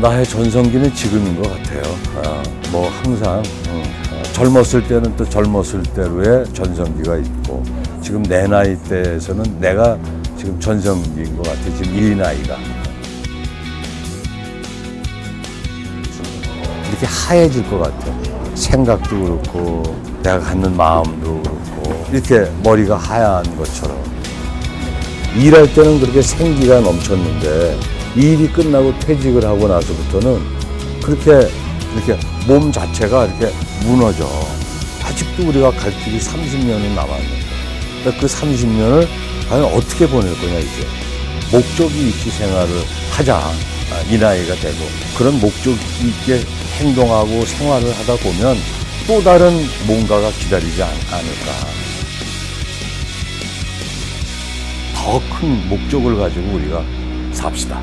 나의 전성기는 지금인 것 같아요. 아, 뭐 항상 음, 아, 젊었을 때는 또 젊었을 때로의 전성기가 있고 지금 내 나이 때에서는 내가 지금 전성기인 것 같아요. 지금 이 나이가 이렇게 하얘질 것 같아요. 생각도 그렇고 내가 갖는 마음도 그렇고 이렇게 머리가 하얀 것처럼 일할 때는 그렇게 생기가 넘쳤는데 일이 끝나고 퇴직을 하고 나서부터는 그렇게 이렇게 몸 자체가 이렇게 무너져. 아직도 우리가 갈 길이 30년은 남았는데 그러니까 그 30년을 과연 어떻게 보낼 거냐 이제 목적이 있게 생활을 하자 아, 이 나이가 돼도 그런 목적 있게 행동하고 생활을 하다 보면 또 다른 뭔가가 기다리지 않, 않을까. 더 큰 목적을 가지고 우리가 삽시다.